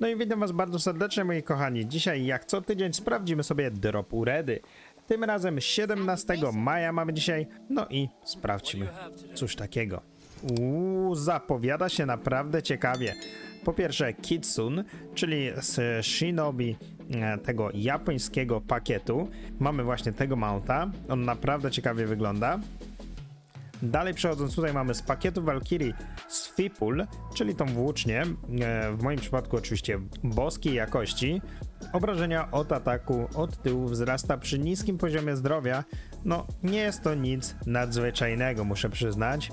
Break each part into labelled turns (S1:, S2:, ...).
S1: No i witam was bardzo serdecznie moi kochani. Dzisiaj jak co tydzień sprawdzimy sobie drop uredy. Tym razem 17 maja mamy dzisiaj. No i sprawdźmy cóż takiego. Uuu, zapowiada się naprawdę ciekawie. Po pierwsze Kitsun, czyli z Shinobi e, tego japońskiego pakietu. Mamy właśnie tego mounta. On naprawdę ciekawie wygląda. Dalej przechodząc tutaj mamy z pakietu Valkyrie Sfipul, czyli tą włócznię, e, w moim przypadku oczywiście boskiej jakości. Obrażenia od ataku od tyłu wzrasta przy niskim poziomie zdrowia. No nie jest to nic nadzwyczajnego, muszę przyznać.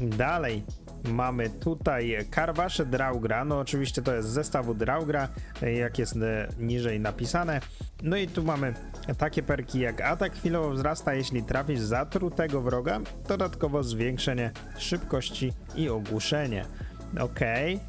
S1: Dalej mamy tutaj Karwasze Draugra, no oczywiście to jest zestawu Draugra, jak jest e, niżej napisane. No i tu mamy takie perki jak atak chwilowo wzrasta, jeśli trafisz zatrutego wroga, dodatkowo zwiększenie szybkości i ogłuszenie. Okej.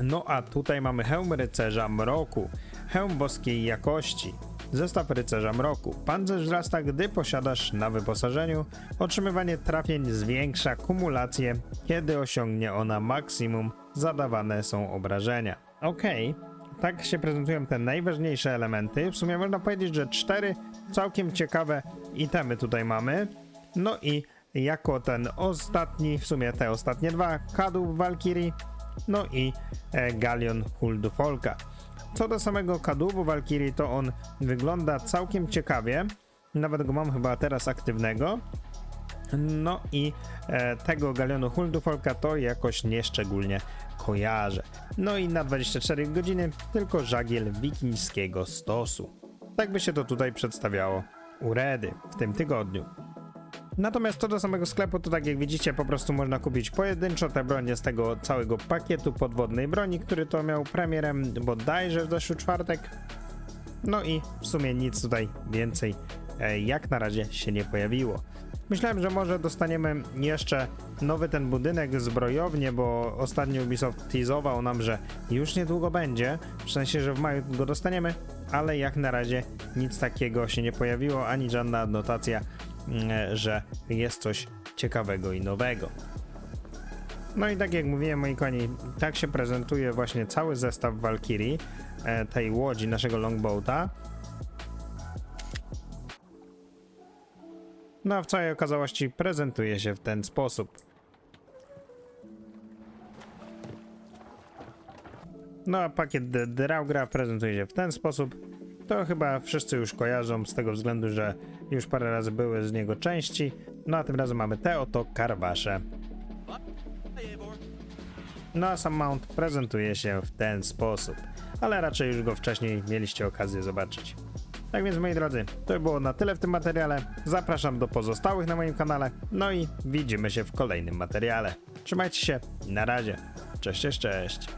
S1: No a tutaj mamy hełm rycerza mroku, hełm boskiej jakości. Zestaw rycerza mroku. Pancerz wzrasta, gdy posiadasz na wyposażeniu. Otrzymywanie trafień zwiększa kumulację, kiedy osiągnie ona maksimum. Zadawane są obrażenia. Okej. Tak się prezentują te najważniejsze elementy. W sumie można powiedzieć, że cztery całkiem ciekawe itemy tutaj mamy. No i jako ten ostatni, w sumie te ostatnie dwa, kadłub Valkyrie, no i e, Galion Huldufolka. Co do samego kadłubu Valkyrie, to on wygląda całkiem ciekawie. Nawet go mam chyba teraz aktywnego. No i e, tego galionu Huldufolka to jakoś nieszczególnie kojarzę. No i na 24 godziny tylko żagiel wikińskiego stosu. Tak by się to tutaj przedstawiało u Redy w tym tygodniu. Natomiast co do samego sklepu, to tak jak widzicie, po prostu można kupić pojedynczo te bronie z tego całego pakietu podwodnej broni, który to miał premierem bodajże w zeszły czwartek. No i w sumie nic tutaj więcej e, jak na razie się nie pojawiło. Myślałem, że może dostaniemy jeszcze nowy ten budynek zbrojownie, bo ostatnio Ubisoft teasował nam, że już niedługo będzie, w sensie, że w maju go dostaniemy, ale jak na razie nic takiego się nie pojawiło, ani żadna notacja, mm, że jest coś ciekawego i nowego. No i tak jak mówiłem, moi kochani, tak się prezentuje właśnie cały zestaw Valkyrie, e, tej łodzi naszego longboata. No a w całej okazałości prezentuje się w ten sposób. No a pakiet Draugra prezentuje się w ten sposób. To chyba wszyscy już kojarzą z tego względu, że już parę razy były z niego części. No a tym razem mamy te oto karwasze. No a sam mount prezentuje się w ten sposób, ale raczej już go wcześniej mieliście okazję zobaczyć. Tak więc moi drodzy, to było na tyle w tym materiale. Zapraszam do pozostałych na moim kanale. No i widzimy się w kolejnym materiale. Trzymajcie się, na razie. Cześć, cześć, cześć.